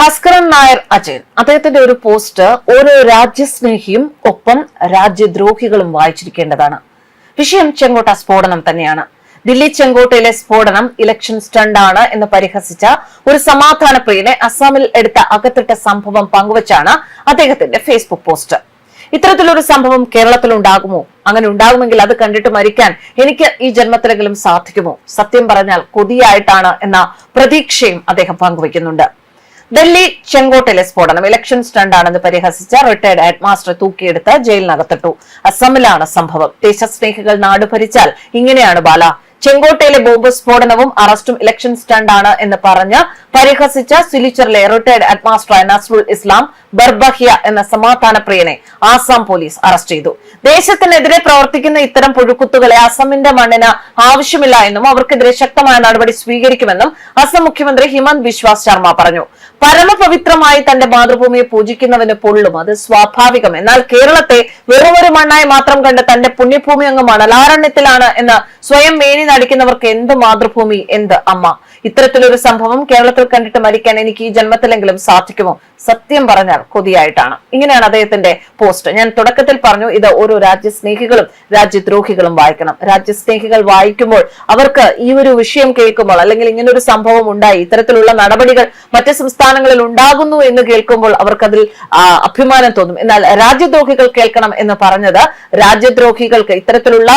ഭാസ്കരൻ നായർ അജയൻ. അദ്ദേഹത്തിന്റെ ഒരു പോസ്റ്റ് ഓരോ രാജ്യസ്നേഹിയും ഒപ്പം രാജ്യദ്രോഹികളും വായിച്ചിരിക്കേണ്ടതാണ്. വിഷയം ചെങ്കോട്ട സ്ഫോടനം തന്നെയാണ്. ദില്ലി ചെങ്കോട്ടയിലെ സ്ഫോടനം ഇലക്ഷൻ സ്റ്റണ്ടാണ് എന്ന് പരിഹസിച്ച ഒരു സമാധാന പ്രിയനെ അസാമിൽ എടുത്ത അകത്തിട്ട സംഭവം പങ്കുവച്ചാണ് അദ്ദേഹത്തിന്റെ ഫേസ്ബുക്ക് പോസ്റ്റ്. ഇത്തരത്തിലൊരു സംഭവം കേരളത്തിൽ ഉണ്ടാകുമോ? അങ്ങനെ ഉണ്ടാകുമെങ്കിൽ അത് കണ്ടിട്ട് മരിക്കാൻ എനിക്ക് ഈ ജന്മത്തിലെങ്കിലും സാധിക്കുമോ? സത്യം പറഞ്ഞാൽ കൊതിയായിട്ടാണ് എന്ന പ്രതീക്ഷയും അദ്ദേഹം പങ്കുവയ്ക്കുന്നുണ്ട്. ഡൽഹി ചെങ്കോട്ടയിലെ സ്ഫോടനം ഇലക്ഷൻ സ്റ്റണ്ടാണെന്ന് പരിഹസിച്ച റിട്ടയർഡ് ഹെഡ്മാസ്റ്റർ തൂക്കിയെടുത്ത് ജയിലിനകത്തിട്ടു. അസമിലാണ് സംഭവം. ദേശസ്നേഹികൾ നാട് ഭരിച്ചാൽ ഇങ്ങനെയാണ് ബാല. ചെങ്കോട്ടയിലെ ബോംബ് സ്ഫോടനവും അറസ്റ്റും ഇലക്ഷൻ സ്റ്റണ്ടാണ് എന്ന് പറഞ്ഞ് പരിഹസിച്ച സിലിച്ചറിലെ റിട്ടയർഡ് ഹെഡ്മാസ്റ്ററായ നസ്രുൽ ഇസ്ലാം ബർബഹിയ എന്ന സമാധാന പ്രിയനെ ആസാം പോലീസ് അറസ്റ്റ് ചെയ്തു. ദേശത്തിനെതിരെ പ്രവർത്തിക്കുന്ന ഇത്തരം പുഴുക്കുത്തുകളെ അസമിന്റെ മണ്ണിന് ആവശ്യമില്ല എന്നും അവർക്കെതിരെ ശക്തമായ നടപടി സ്വീകരിക്കുമെന്നും അസം മുഖ്യമന്ത്രി ഹിമന്ത് ബിശ്വാസ് ശർമ്മ പറഞ്ഞു. പരമപവിത്രമായി തന്റെ മാതൃഭൂമിയെ പൂജിക്കുന്നവന് പൊള്ളും. അത് സ്വാഭാവികം. എന്നാൽ കേരളത്തെ വെറുമൊരു മണ്ണായി മാത്രം കണ്ട് തന്റെ പുണ്യഭൂമി അങ്ങ് മണലാരണ്യത്തിലാണ് എന്ന് സ്വയം മേനി നടിക്കുന്നവർക്ക് എന്ത് മാതൃഭൂമി? എന്ത് അമ്മ? ഇത്തരത്തിലൊരു സംഭവം കേരളത്തിൽ കണ്ടിട്ട് മരിക്കാൻ എനിക്ക് ഈ ജന്മത്തിലെങ്കിലും സാധിക്കുമോ? സത്യം പറഞ്ഞാൽ കൊതിയായിട്ടാണ്. ഇങ്ങനെയാണ് അദ്ദേഹത്തിന്റെ പോസ്റ്റ്. ഞാൻ തുടക്കത്തിൽ പറഞ്ഞു ഇത് ഓരോ രാജ്യസ്നേഹികളും രാജ്യദ്രോഹികളും വായിക്കണം. രാജ്യസ്നേഹികൾ വായിക്കുമ്പോൾ അവർക്ക് ഈ ഒരു വിഷയം കേൾക്കുമ്പോൾ അല്ലെങ്കിൽ ഇങ്ങനെ ഒരു സംഭവം ഉണ്ടായി ഇത്തരത്തിലുള്ള നടപടികൾ മറ്റ് സംസ്ഥാനങ്ങളിൽ ഉണ്ടാകുന്നു എന്ന് കേൾക്കുമ്പോൾ അവർക്കതിൽ അഭിമാനം തോന്നും. എന്നാൽ രാജ്യദ്രോഹികൾ കേൾക്കണം എന്ന് പറഞ്ഞത് രാജ്യദ്രോഹികൾക്ക് ഇത്തരത്തിലുള്ള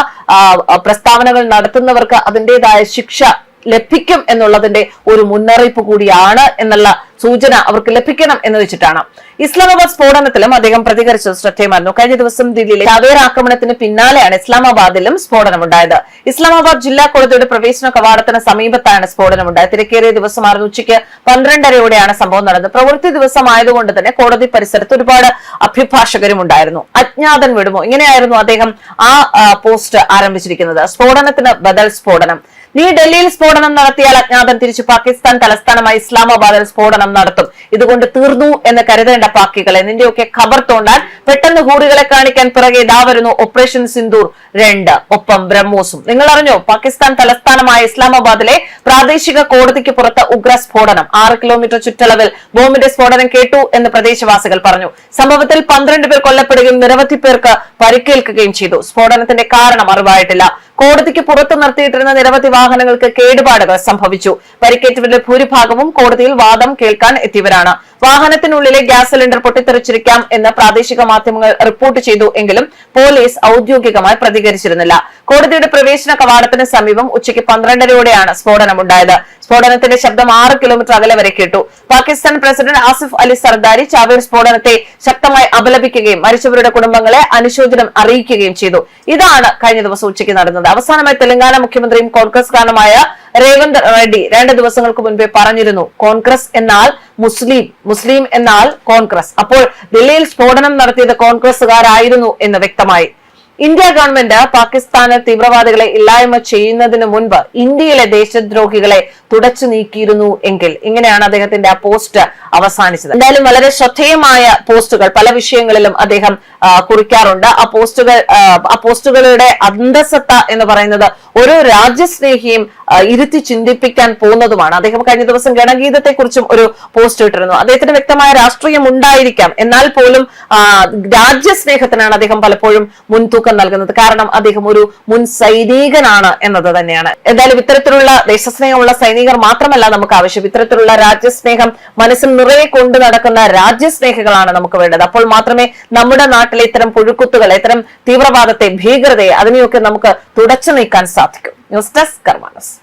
പ്രസ്താവനകൾ നടത്തുന്നവർക്ക് അതിന്റെതായ ശിക്ഷ ലഭിക്കും എന്നുള്ളതിന്റെ ഒരു മുന്നറിയിപ്പ് കൂടിയാണ് എന്നുള്ള സൂചന അവർക്ക് ലഭിക്കണം എന്ന് വെച്ചിട്ടാണ്. ഇസ്ലാമാബാദ് സ്ഫോടനത്തിലും അദ്ദേഹം പ്രതികരിച്ചത് ശ്രദ്ധേയമായിരുന്നു. കഴിഞ്ഞ ദിവസം ദില്ലിയിലെ ചവേർ ആക്രമണത്തിന് പിന്നാലെയാണ് ഇസ്ലാമാബാദിലും സ്ഫോടനമുണ്ടായത്. ഇസ്ലാമാബാദ് ജില്ലാ കോടതിയുടെ പ്രവേശന കവാടത്തിന് സമീപത്താണ് സ്ഫോടനമുണ്ടായത്. തിരക്കേറിയ ദിവസമായിരുന്നു. ഉച്ചയ്ക്ക് പന്ത്രണ്ടരയോടെയാണ് സംഭവം നടന്നത്. പ്രവൃത്തി ദിവസമായതുകൊണ്ട് തന്നെ കോടതി പരിസരത്ത് ഒരുപാട് അഭിഭാഷകരും ഉണ്ടായിരുന്നു. അജ്ഞാതൻ വിടുമോ? ഇങ്ങനെയായിരുന്നു അദ്ദേഹം ആ പോസ്റ്റ് ആരംഭിച്ചിരിക്കുന്നത്. സ്ഫോടനത്തിന് ബദൽ സ്ഫോടനം. നീ ഡൽഹിയിൽ സ്ഫോടനം നടത്തിയാൽ അജ്ഞാതൻ തിരിച്ചു പാകിസ്ഥാൻ. തലസ്ഥാനമായി ഇസ്ലാമാബാദിൽ സ്ഫോടനം നടത്തും. ഇതുകൊണ്ട് തീർന്നു എന്ന് കരുതേണ്ട പാക്കികളെ നിന്റെയൊക്കെ ഖബർ തോണ്ടാൻ പെട്ടെന്ന് ഹൂറികളെ കാണിക്കാൻ പിറകെ ഇതാ വരുന്നു ഓപ്പറേഷൻ സിന്ദൂർ രണ്ട്. ഒപ്പം ബ്രഹ്മോസും. നിങ്ങൾ അറിഞ്ഞോ പാകിസ്ഥാൻ തലസ്ഥാനമായ ഇസ്ലാമാബാദിലെ പ്രാദേശിക കോടതിക്ക് പുറത്ത് ഉഗ്ര സ്ഫോടനം. ആറ് കിലോമീറ്റർ ചുറ്റളവിൽ ബോംബിന്റെ സ്ഫോടനം കേട്ടു എന്ന് പ്രദേശവാസികൾ പറഞ്ഞു. സംഭവത്തിൽ പന്ത്രണ്ട് പേർ കൊല്ലപ്പെടുകയും നിരവധി പേർക്ക് പരിക്കേൽക്കുകയും ചെയ്തു. സ്ഫോടനത്തിന്റെ കാരണം അറിവായിട്ടില്ല. കോടതിക്ക് പുറത്തു നിർത്തിയിട്ടിരുന്ന നിരവധി വാഹനങ്ങൾക്ക് കേടുപാടുകൾ സംഭവിച്ചു. പരിക്കേറ്റവരുടെ ഭൂരിഭാഗവും കോടതിയിൽ വാദം കേൾക്കാൻ എത്തിയവരാണ്. വാഹനത്തിനുള്ളിലെ ഗ്യാസ് സിലിണ്ടർ പൊട്ടിത്തെറിച്ചിരിക്കാം എന്ന് പ്രാദേശിക മാധ്യമങ്ങൾ റിപ്പോർട്ട് ചെയ്തു എങ്കിലും പോലീസ് ഔദ്യോഗികമായി പ്രതികരിച്ചിരുന്നില്ല. കോടതിയുടെ പ്രവേശന കവാടത്തിന് സമീപം ഉച്ചയ്ക്ക് പന്ത്രണ്ടരയോടെയാണ് സ്ഫോടനമുണ്ടായത്. സ്ഫോടനത്തിന്റെ ശബ്ദം ആറ് കിലോമീറ്റർ അകലെ വരെ കേട്ടു. പാകിസ്ഥാൻ പ്രസിഡന്റ് ആസിഫ് അലി സർദാരി ചാവേർ സ്ഫോടനത്തെ ശക്തമായി അപലപിക്കുകയും മരിച്ചവരുടെ കുടുംബങ്ങളെ അനുശോചനം അറിയിക്കുകയും ചെയ്തു. ഇതാണ് കഴിഞ്ഞ ദിവസം ഉച്ചയ്ക്ക് നടന്നത്. അവസാനമായി തെലങ്കാന മുഖ്യമന്ത്രിയും കോൺഗ്രസ്കാരനുമായ രേവന്ത് റെഡ്ഡി രണ്ട് ദിവസങ്ങൾക്ക് മുൻപേ പറഞ്ഞിരുന്നു കോൺഗ്രസ് എന്നാൽ മുസ്ലിം മുസ്ലിം എന്നാൽ കോൺഗ്രസ്. അപ്പോൾ ദില്ലിയിൽ സ്ഫോടനം നടത്തിയത് കോൺഗ്രസുകാരായിരുന്നു എന്ന് വ്യക്തമായി. ഇന്ത്യ ഗവൺമെന്റ് പാകിസ്ഥാന് തീവ്രവാദികളെ ഇല്ലായ്മ ചെയ്യുന്നതിന് മുൻപ് ഇന്ത്യയിലെ ദേശദ്രോഹികളെ തുടച്ചു നീക്കിയിരുന്നു എങ്കിൽ. ഇങ്ങനെയാണ് അദ്ദേഹത്തിന്റെ ആ പോസ്റ്റ് അവസാനിച്ചത്. എന്തായാലും വളരെ ശ്രദ്ധേയമായ പോസ്റ്റുകൾ പല വിഷയങ്ങളിലും അദ്ദേഹം കുറിക്കാറുണ്ട്. ആ പോസ്റ്റുകൾ ആ, പോസ്റ്റുകളുടെ അന്തസത്ത എന്ന് പറയുന്നത് ഓരോ രാജ്യസ്നേഹിയും ഇരുത്തി ചിന്തിപ്പിക്കാൻ പോകുന്നതുമാണ്. അദ്ദേഹം കഴിഞ്ഞ ദിവസം ഗണഗീതത്തെക്കുറിച്ചും ഒരു പോസ്റ്റ് ഇട്ടിരുന്നു. അദ്ദേഹത്തിന് വ്യക്തമായ രാഷ്ട്രീയം ഉണ്ടായിരിക്കാം എന്നാൽ പോലും രാജ്യസ്നേഹത്തിനാണ് അദ്ദേഹം പലപ്പോഴും മുൻതൂക്കം നൽകുന്നത്. കാരണം അദ്ദേഹം ഒരു മുൻ സൈനികനാണ് എന്നത് തന്നെയാണ്. എന്തായാലും ഇത്തരത്തിലുള്ള ദേശസ്നേഹമുള്ള സൈനികർ മാത്രമല്ല നമുക്ക് ആവശ്യം. ഇത്തരത്തിലുള്ള രാജ്യസ്നേഹം മനസ്സിൽ നിറയെ കൊണ്ടു നടക്കുന്ന രാജ്യസ്നേഹികളാണ് നമുക്ക് വേണ്ടത്. അപ്പോൾ മാത്രമേ നമ്മുടെ നാട്ടിലെ ഇത്തരം പുഴുക്കുത്തുകൾ ഇത്തരം തീവ്രവാദത്തെ ഭീകരതയെ അതിനെയൊക്കെ നമുക്ക് തുടച്ചു നീക്കാൻ സാധിക്കും. News desk കർമാനസ്.